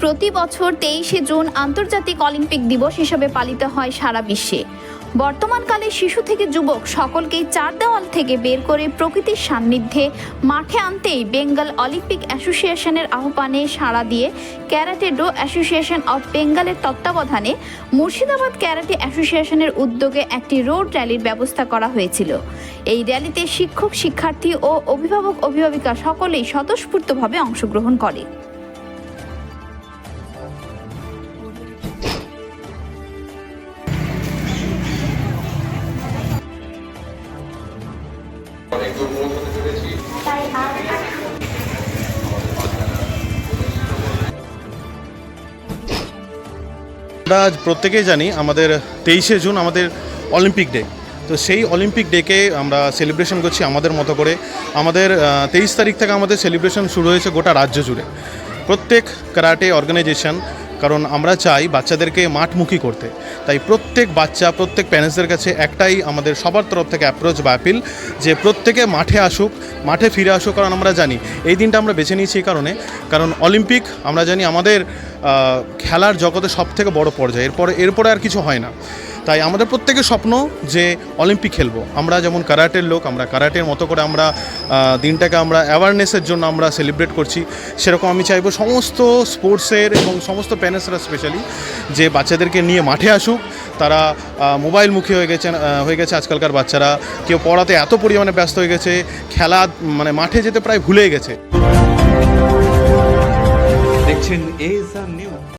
প্রতি বছর তেইশে জুন আন্তর্জাতিক অলিম্পিক দিবস হিসেবে পালিত হয় সারা বিশ্বে। বর্তমানকালে শিশু থেকে যুবক সকলকেই চার দেওয়াল থেকে বের করে প্রকৃতির সান্নিধ্যে মাঠে আনতেই বেঙ্গল অলিম্পিক অ্যাসোসিয়েশনের আহ্বানে সাড়া দিয়ে ক্যারাটে ডো অ্যাসোসিয়েশন অফ বেঙ্গলের তত্ত্বাবধানে মুর্শিদাবাদ ক্যারাটে অ্যাসোসিয়েশনের উদ্যোগে একটি রোড র্যালির ব্যবস্থা করা হয়েছিল। এই র্যালিতে শিক্ষক, শিক্ষার্থী ও অভিভাবক, অভিভাবিকা সকলেই স্বতঃস্ফূর্তভাবে অংশগ্রহণ করে। আমরা প্রত্যেকেই জানি আমাদের তেইশে জুন আমাদের অলিম্পিক ডে। তো সেই অলিম্পিক ডেকে আমরা সেলিব্রেশন করছি আমাদের মতো করে। আমাদের তেইশ তারিখ থেকে আমাদের সেলিব্রেশন শুরু হয়েছে গোটা রাজ্য জুড়ে। প্রত্যেক কারাটে অর্গানাইজেশন কারণ আমরা চাই বাচ্চাদেরকে মাঠমুখী করতে। তাই প্রত্যেক বাচ্চা, প্রত্যেক প্যারেন্টসদের কাছে একটাই আমাদের সবার তরফ থেকে অ্যাপ্রোচ বা অ্যাপিল যে প্রত্যেকে মাঠে আসুক, মাঠে ফিরে আসুক, কারণ আমরা জানি এই দিনটা আমরা বেছে নিয়েছি এই কারণে। কারণ অলিম্পিক আমরা জানি আমাদের খেলার জগতে সব থেকে বড় পর্যায়ে। এরপরে এরপরে আর কিছু হয় না। তাই আমাদের প্রত্যেকের স্বপ্ন যে অলিম্পিক খেলব। আমরা যেমন কারাটের লোক, আমরা কারাটের মতো করে আমরা দিনটাকে আমরা অ্যাওয়ারনেসের জন্য আমরা সেলিব্রেট করছি। সেরকম আমি চাইব সমস্ত স্পোর্টসের এবং সমস্ত প্যারেন্টসরা স্পেশালি যে বাচ্চাদেরকে নিয়ে মাঠে আসুক। তারা মোবাইলমুখী হয়ে গেছেন হয়ে গেছে আজকালকার বাচ্চারা। কেউ পড়াতে এত পরিমাণে ব্যস্ত হয়ে গেছে, খেলা মানে মাঠে যেতে প্রায় ভুলে গেছে। দেখছেন